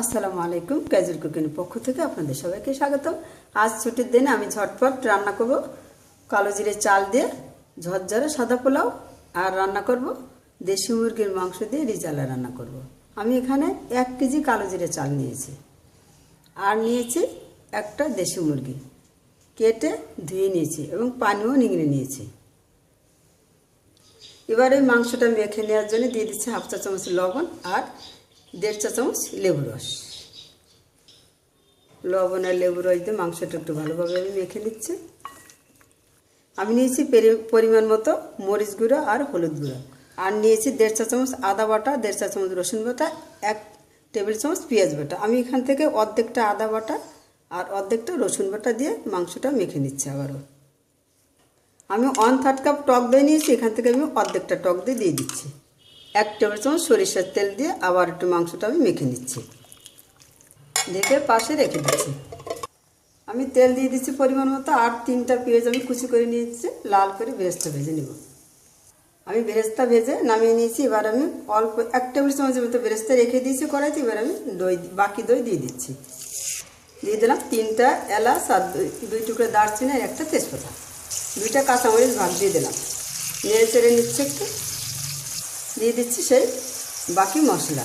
আসসালামু আলাইকুম casual cooking পক্ষ থেকে আপনাদের সবাইকে স্বাগত আজ ছুটির দিনে আমি ঝটপট রান্না করব। কালো জিরে চাল দিয়ে, ঝরঝরে সাদা পোলাও, আর রান্না করব। দেশি মুরগির মাংস দিয়ে রিজালা রান্না করব। আমি এখানে এক কেজি কালো জিরে চাল নিয়েছি। আর নিয়েছি একটা দেশি মুরগি। কেটে ধুয়ে নিয়েছি এবং পানিও নিংড়ে নিয়েছি। এবার এই মাংসটা মেখে নেওয়ার জন্য দিয়ে দিচ্ছি হাফ চা চামচ লবণ আর দেড় চা চামচ লেবু রস। লবণ আর লেবু রস দিয়ে মাংসটা একটু ভালোভাবে আমি মেখে নিচ্ছি। আমি নিয়েছি পেরি- পরিমাণ মতো মরিচ গুঁড়ো আর হলুদ গুঁড়ো। আর নিয়েছি দেড় চা চামচ আদা বাটা, দেড় চা চামচ রসুন বাটা, এক টেবিল চামচ পেঁয়াজ বাটা। আমি এখান থেকে অর্ধেকটা আদা বাটা আর অর্ধেকটা রসুন বাটা দিয়ে মাংসটা মেখে নিচ্ছি আবারও। আমি ওয়ান থার্ড কাপ টক দই নিয়েছি, এখান থেকে আমি অর্ধেকটা টক দই দিয়ে দিচ্ছি। এক টেবিল চামচ সরিষার তেল দিয়ে আবার একটু মাংসটা আমি মেখে নিচ্ছি। ঢেকে পাশে রেখে দিচ্ছি। আমি তেল দিয়ে দিচ্ছি পরিমাণ মতো, আর তিনটা পেঁয়াজ আমি কুচি করে নিয়েছি, লাল করে বেরেস্তা ভেজে নেব। আমি বেরেস্তা ভেজে নামিয়ে নিয়েছি, এবার আমি অল্প এক টেবিল চামচের মতো বেরেস্তা রেখে দিয়েছি কড়াইতে, এবার আমি দই, বাকি দই দিয়ে দিচ্ছি। দিয়ে দিলাম তিনটা এলাচ আর দুই দুই টুকরো দারচিনি আর একটা তেজপাতা। দুইটা কাঁচামরিচ ভাগ দিয়ে দিলাম। নেড়ে চেড়ে নিচ্ছে একটু। দিয়ে দিচ্ছি সেই বাকি মশলা।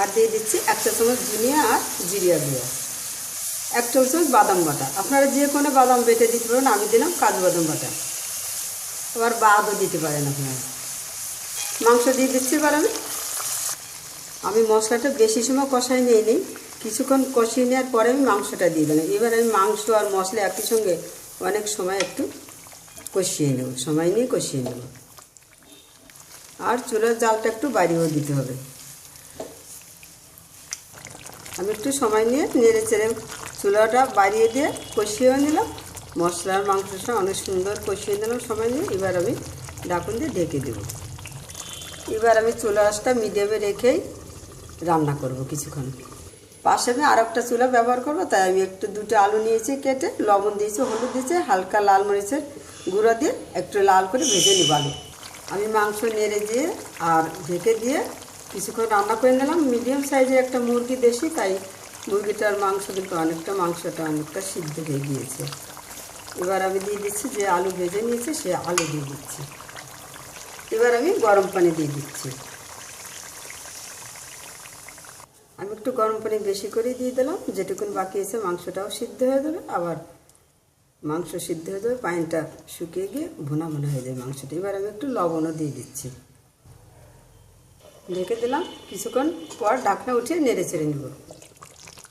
আর দিয়ে দিচ্ছি এক চা চামচ ধনিয়া আর জিরিয়া গুঁড়ো। এক চামচ বাদাম বাটা। আপনারা যে কোনো বাদাম বেটে দিতে পারেন, আমি দিলাম কাজু বাদাম বাটা। আবার বাদও দিতে পারেন আপনারা। মাংস দিয়ে দিচ্ছি এবার আমি। আমি মশলাটা বেশি সময় কষাই নিয়ে নিই। কিছুক্ষণ কষিয়ে নেওয়ার পরে আমি মাংসটা দিয়ে দিলাম। এবার আমি মাংস আর মশলা একই সঙ্গে অনেক সময় একটু কষিয়ে নেব, সময় নিয়ে কষিয়ে নেব। আর চুলার জালটা একটু বাড়িয়েও দিতে হবে। আমি একটু সময় নিয়ে নেড়ে চেড়ে চুলাটা বাড়িয়ে দিয়ে কষিয়েও নিলাম। মশলার মাংসটা অনেক সুন্দর কষিয়ে নিলাম সময় নিয়ে। এবার আমি ডাকুন দিয়ে ঢেকে দেবো। এবার আমি চুলা আঁচটা মিডিয়ামে রেখেই রান্না করব কিছুক্ষণ। পাশে আমি আর একটা চুলা ব্যবহার করব, তাই আমি একটু দুটো আলু নিয়েছি কেটে, লবণ দিয়েছি, হলুদ দিয়েছি, হালকা লাল মরিচের গুঁড়ো দিয়ে একটু লাল করে ভেজে নিব আলু আমি মাংস নেড়ে দিয়ে আর ঢেকে দিয়ে কিছুক্ষণ রান্না করে নিলাম। মিডিয়াম সাইজের একটা মুরগি দেশি, তাই মুরগিটার মাংস কিন্তু অনেকটা, মাংসটা অনেকটা সিদ্ধ হয়ে গিয়েছে। এবার আমি দিয়ে দিচ্ছি যে আলু ভেজে নিয়েছি, সে আলু দিয়ে দিচ্ছি। এবার আমি গরম পানি দিয়ে দিচ্ছি। আমি একটু গরম পানি বেশি করে দিয়ে দিলাম, যেটুকুন বাকি আছে মাংসটাও সিদ্ধ হয়ে যাবে। আবার মাংস সিদ্ধ হয়ে যাবে, পানিটা শুকিয়ে গিয়ে ভুনা ভুনা হয়ে যাবে মাংসটা। এবার আমি একটু লবণও দিয়ে দিচ্ছি। ঢেকে দিলাম। কিছুক্ষণ পর ঢাকনা উঠিয়ে নেড়ে চেড়ে নেব।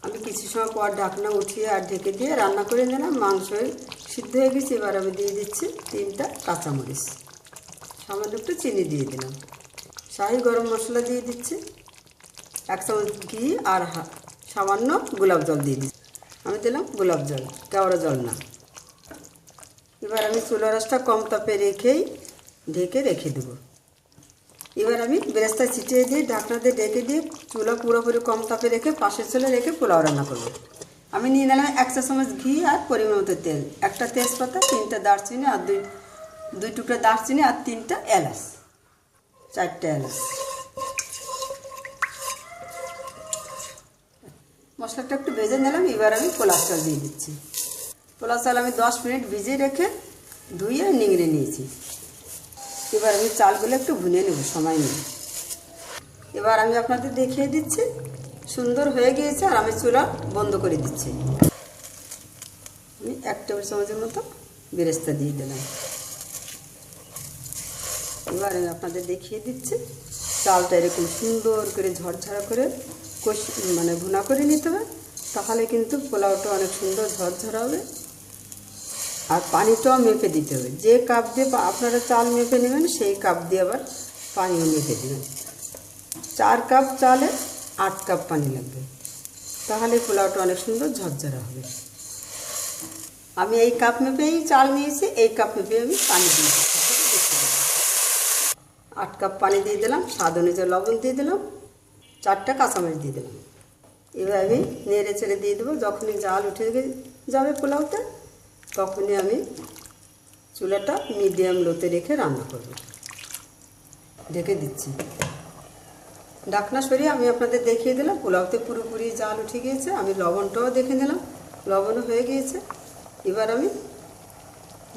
আমি কিছু সময় পর ঢাকনা উঠিয়ে আর ঢেকে দিয়ে রান্না করে নিলাম। মাংস সিদ্ধ হয়ে গেছে। এবার আমি দিয়ে দিচ্ছি তিনটা কাঁচামরিচ। সামান্য একটু চিনি দিয়ে দিলাম। শাহি গরম মশলা দিয়ে দিচ্ছি। এক চামচ ঘি আর সামান্য গোলাপ জল দিয়ে দিচ্ছি। আমি দিলাম গোলাপ জল। কেওড়া জল না। এবার আমি চুলো রসটা কম তাপে রেখেই ঢেকে রেখে দেবো। এবার আমি বেরেস্তা ছিটিয়ে দিয়ে ঢাকনা দিয়ে ডেকে দিয়ে চুলো পুরোপুরি কম তাপে রেখে পাশের চুলে রেখে পোলাও রান্না করব। আমি নিয়ে নিলাম এক চা চামচ ঘি আর পরিমাণ মতো তেল, একটা তেজপাতা, তিনটা দারচিনি আর দুই দুই টুকরো দারচিনি আর তিনটা এলাচ, চারটে এলাচ। মশলাটা একটু ভেজে নিলাম, এবার আমি পোলাও চাল দিয়ে দিচ্ছি। পোলাও চাল আমি দশ মিনিট ভিজিয়ে রেখে ধুয়ে নিংড়ে নিয়েছি। এবার আমি চালগুলো একটু ভুনে নেব, সময় নিয়ে এবার আমি আপনাদের দেখিয়ে দিচ্ছি, সুন্দর হয়ে গিয়েছে আর আমি চুলা বন্ধ করে দিচ্ছি। আমি এক টেবিল চামচের মতো বেরেস্তা দিয়ে দিলাম। এবার আমি আপনাদের দেখিয়ে দিচ্ছি, চালটা এরকম সুন্দর করে ঝরঝরা করে মানে ভুনা করে নিতে হবে, তাহলে কিন্তু পোলাওটা অনেক সুন্দর ঝরঝরা হবে। আর পানিটাও মেপে দিতে হবে। যে কাপ দিয়ে আপনারা চাল মেপে নেবেন, সেই কাপ দিয়ে আবার পানিও মেপে দেবেন। চার কাপ চালে আট কাপ পানি লাগবে। তাহলে পোলাওটা অনেক সুন্দর ঝরঝরা হবে। আমি এই কাপ মেপেই চাল নিয়েছি, এই কাপ মেপে আমি পানি দিয়েছি আট কাপ পানি দিয়ে দিলাম, স্বাদ অনুযায়ী লবণ দিয়ে দিলাম, চারটা কাঁচামরিচ দিয়ে দিলাম। আমি নেড়ে ছেড়ে দিয়ে দেবো। যখনই জাল উঠে যাবে পোলাওতে তখনই আমি চুলাটা মিডিয়াম লোতে রেখে রান্না করব। ঢেকে দিচ্ছি। ডাকনা সরিয়ে আমি আপনাদের দেখিয়ে দিলাম, পোলাওতে পুরোপুরি জাল উঠে গিয়েছে, আমি লবণটাও দেখে নিলাম, লবণও হয়ে গিয়েছে। এবার আমি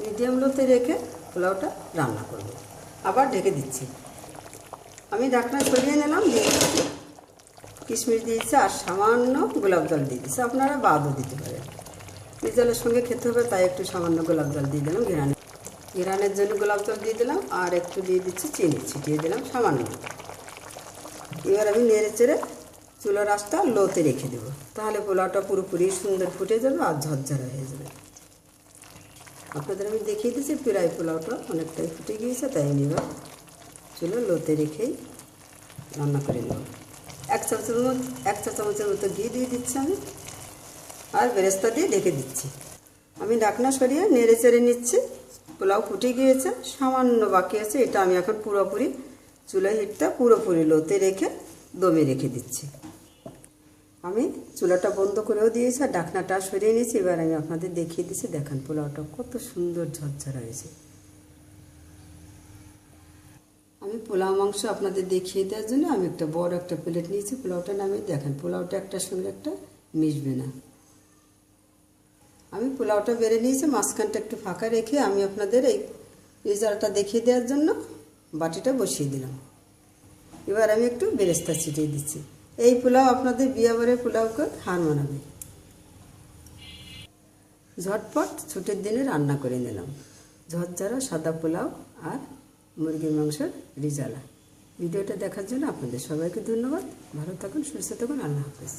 মিডিয়াম লোতে রেখে পোলাওটা রান্না করব। আবার ঢেকে দিচ্ছি। আমি ডাকনা সরিয়ে নিলাম, দিয়ে কিশমিশ দিয়েছি আর সামান্য গোলাপ জল দিয়ে দিচ্ছি আপনারা বাদও দিতে পারেন। এই জলের সঙ্গে খেতে হবে, তাই একটু সামান্য গোলাপ জল দিয়ে দিলাম ঘেরানে ঘেরানের জন্য গোলাপ জল দিয়ে দিলাম, আর একটু দিয়ে দিচ্ছি চিনি। ছিটিয়ে দিলাম সামান্য। এবার আমি নেড়ে চেড়ে চুলার আঁচটা লোতে রেখে দেবো। তাহলে পোলাওটা পুরোপুরি সুন্দর ফুটে যাবে আর ঝরঝরা হয়ে যাবে। আপনাদের আমি দেখিয়ে দিচ্ছি প্রায় পোলাওটা অনেকটাই ফুটে গিয়েছে, তাই এবার চুলো লোতে রেখেই রান্না করে নেব। এক চামচের মতো এক চা চামচের মতো ঘি দিয়ে দিচ্ছি আমি। আর বেরেস্তা দিয়ে ঢেকে দিচ্ছি। আমি ডাকনা সরিয়ে নেড়ে চেড়ে নিচ্ছি। পোলাও ফুটে গিয়েছে, সামান্য বাকি আছে, এটা আমি এখন পুরোপুরি চুলা হিটটা পুরোপুরি লোতে রেখে দমে রেখে দিচ্ছি। আমি চুলাটা বন্ধ করেও দিয়েছি আর ডাকনাটা সরিয়ে নিয়েছি। এবার আমি আপনাদের দেখিয়ে দিচ্ছি, দেখান পোলাওটা কত সুন্দর ঝরঝরা হয়েছে। আমি পোলাও মাংস আপনাদের দেখিয়ে দেওয়ার জন্য আমি একটা বড় একটা প্লেট নিয়েছি। পোলাওটা নামিয়ে দেখেন, পোলাওটা একটার সঙ্গে একটা মিশবে না। আমি পোলাওটা বেড়ে নিয়েছি, মাঝখানটা একটু ফাঁকা রেখে আমি আপনাদের এই রেজাল্টটা দেখিয়ে দেওয়ার জন্য বাটিটা বসিয়ে দিলাম। এবার আমি একটু বেরেস্তা ছিটিয়ে দিচ্ছি। এই পোলাও আপনাদের বিয়াবারের পোলাওকে হার মানাবে। ঝটপট ছুটির দিনে রান্না করে নিলাম। ঝরঝরা সাদা পোলাও আর মুরগির মাংসের রিজালা। ভিডিওটা দেখার জন্য আপনাদের সবাইকে ধন্যবাদ। ভালো থাকুন, সুস্থ থাকুন, আল্লাহ হাফেজ।